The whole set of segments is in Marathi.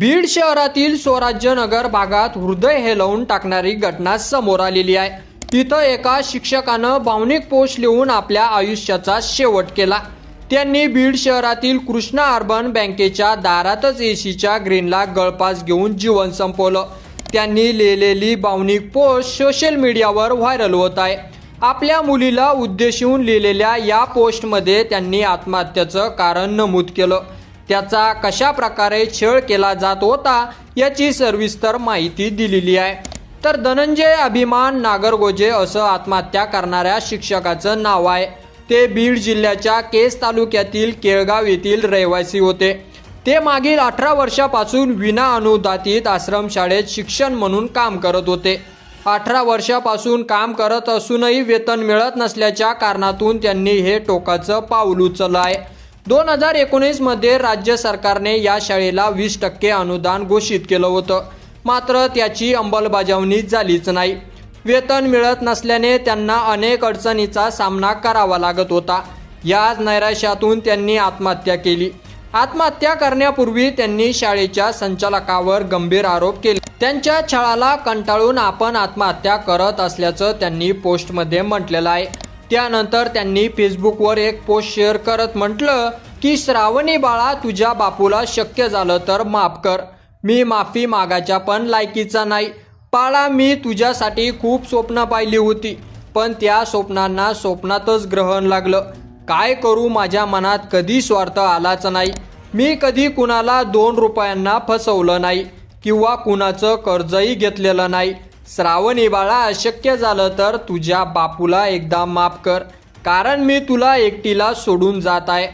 बीड शहरातील स्वराज्यनगर भागात हृदय हेलवून टाकणारी घटना समोर आलेली आहे. तिथं एका शिक्षकानं भावनिक पोस्ट लिहून आपल्या आयुष्याचा शेवट केला. त्यांनी बीड शहरातील कृष्णा अर्बन बँकेच्या दारातच एसीच्या ग्रीनला गळपास घेऊन जीवन संपवलं. त्यांनी लिहिलेली भावनिक पोस्ट सोशल मीडियावर व्हायरल होत आहे. आपल्या मुलीला उद्देशून लिहिलेल्या या पोस्टमध्ये त्यांनी आत्महत्येचं कारण नमूद केलं. त्याचा कशा प्रकारे छळ केला जात होता याची सविस्तर माहिती दिलेली आहे. तर धनंजय अभिमान नागरगोजे असं आत्महत्या करणाऱ्या शिक्षकाचं नाव आहे. ते बीड जिल्ह्याच्या केस तालुक्यातील केळगाव येथील रहिवासी होते. ते मागील अठरा वर्षापासून विना अनुदातीत आश्रमशाळेत शिक्षण म्हणून काम करत होते. अठरा वर्षापासून काम करत असूनही वेतन मिळत नसल्याच्या कारणातून त्यांनी हे टोकाचं पाऊल उचललं आहे. दोन हजार एकोणीसमध्ये राज्य सरकारने या शाळेला वीस टक्के अनुदान घोषित केलं होतं. मात्र त्याची अंमलबजावणी झालीच नाही. वेतन मिळत नसल्याने त्यांना अनेक अडचणीचा सामना करावा लागत होता. याच नैराश्यातून त्यांनी आत्महत्या केली. आत्महत्या करण्यापूर्वी त्यांनी शाळेच्या संचालकावर गंभीर आरोप केले. त्यांच्या छळाला कंटाळून आपण आत्महत्या करत असल्याचं त्यांनी पोस्टमध्ये म्हटलेलं आहे. त्यानंतर त्यांनी फेसबुकवर एक पोस्ट शेअर करत म्हटलं की श्रावणी बाळा तुझ्या बापूला शक्य झालं तर माफ कर. मी माफी मागायच्या पण लायकीचा नाही. बाळा मी तुझ्यासाठी खूप स्वप्न पाहिली होती पण त्या स्वप्नांना स्वप्नातच ग्रहण लागलं. काय करू माझ्या मनात कधी स्वार्थ आलाच नाही. मी कधी कुणाला दोन रुपयांना फसवलं नाही किंवा कुणाचं कर्जही घेतलेलं नाही. श्रावणी बाळा शक्य झालं तर तुझ्या बापूला एकदा माफ कर. कारण मी तुला एकटीला सोडून जात आहे.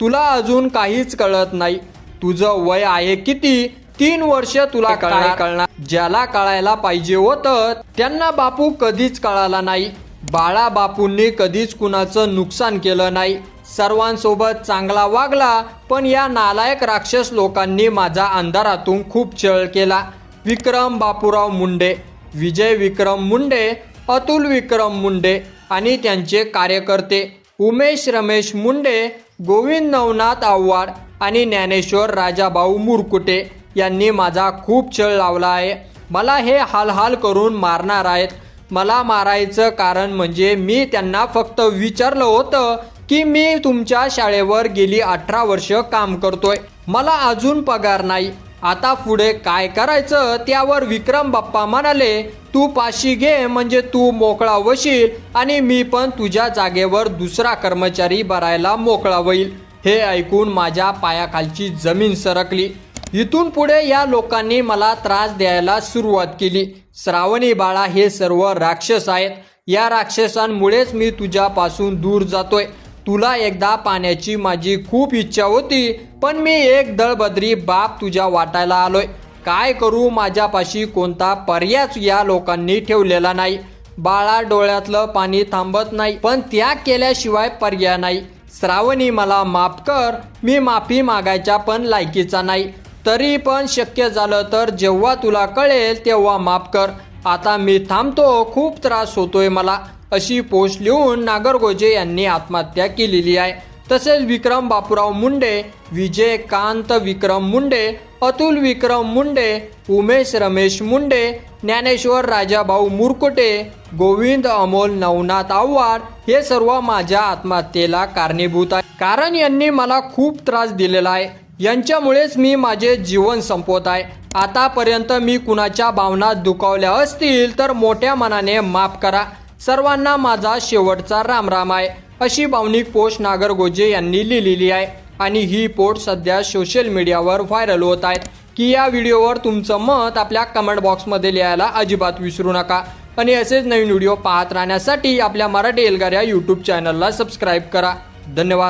तुला अजून काहीच कळत नाही. तुझं वय आहे किती? तीन वर्ष तुला काय कळणार. ज्याला कळायला पाहिजे होतं त्यांना बापू कधीच कळाला नाही. बाळा बापूंनी कधीच कुणाचं नुकसान केलं नाही. सर्वांसोबत चांगला वागला पण या नालायक राक्षस लोकांनी माझा अंधारातून खूप छळ केला. विक्रम बापूराव मुंडे विजय विक्रम मुंडे अतुल विक्रम मुंडे आणि त्यांचे कार्यकर्ते उमेश रमेश मुंडे गोविंद नवनाथ आव्हाड आणि ज्ञानेश्वर राजाभाऊ मुरकुटे यांनी माझा खूप छळ लावला आहे. मला हे हालहाल करून मारणार आहेत. मला मारायचं कारण म्हणजे मी त्यांना फक्त विचारलं होतं की मी तुमच्या शाळेवर गेली अठरा वर्ष काम करतोय. मला अजून पगार नाही. आता पुढे काय करायचं त्यावर विक्रम बाप्पा म्हणाले तू पाशी घे म्हणजे तू मोकळा वशील आणि मी पण तुझ्या जागेवर दुसरा कर्मचारी भरायला मोकळा होईल. हे ऐकून माझ्या पायाखालची जमीन सरकली. इथून पुढे या लोकांनी मला त्रास द्यायला सुरुवात केली. श्रावणी बाळा हे सर्व राक्षस आहेत. या राक्षसांमुळेच मी तुझ्यापासून दूर जातोय. तुला एकदा पाण्याची माझी खूप इच्छा होती पण मी एक दळबद्री बाप तुझ्या वाटायला आलोय. काय करू माझ्यापाशी कोणता पर्यायच या लोकांनी ठेवलेला नाही. बाळा डोळ्यातलं पाणी थांबत नाही पण त्याग केल्याशिवाय पर्याय नाही. श्रावणी मला माफ कर मी माफी मागायच्या पण लायकीचा नाही. तरी पण शक्य झालं तर जेव्हा तुला कळेल तेव्हा माफ कर. आता मी थांबतो खूप त्रास होतोय मला. अशी पोस्ट लिहून नागरगोजे यांनी आत्महत्या केलेली आहे. तसेच विक्रम बापूराव मुंडे विजय कांत विक्रम मुंडे अतुल विक्रम मुंडे उमेश रमेश मुंडे ज्ञानेश्वर राजाभाऊ मुरकुटे गोविंद अमोल नवनाथ आव्हाड हे सर्व माझ्या आत्महत्येला कारणीभूत आहे. कारण यांनी मला खूप त्रास दिलेला आहे. यांच्यामुळेच मी माझे जीवन संपवत आहे. आतापर्यंत मी कुणाच्या भावना दुखावल्या असतील तर मोठ्या मनाने माफ करा. सर्वांना माझा शेवटचा रामराम आहे. अशी भावनिक पोस्ट नागरगोजे यांनी लिहिलेली आहे. आणि ही पोस्ट सध्या सोशल मीडियावर व्हायरल होत आहेत की या व्हिडिओवर तुमचं मत आपल्या कमेंट बॉक्समध्ये लिहायला अजिबात विसरू नका. आणि असेच नवीन व्हिडिओ पाहत राहण्यासाठी आपल्या मराठी एल्गार या यूट्यूब चॅनलला सबस्क्राईब करा. धन्यवाद.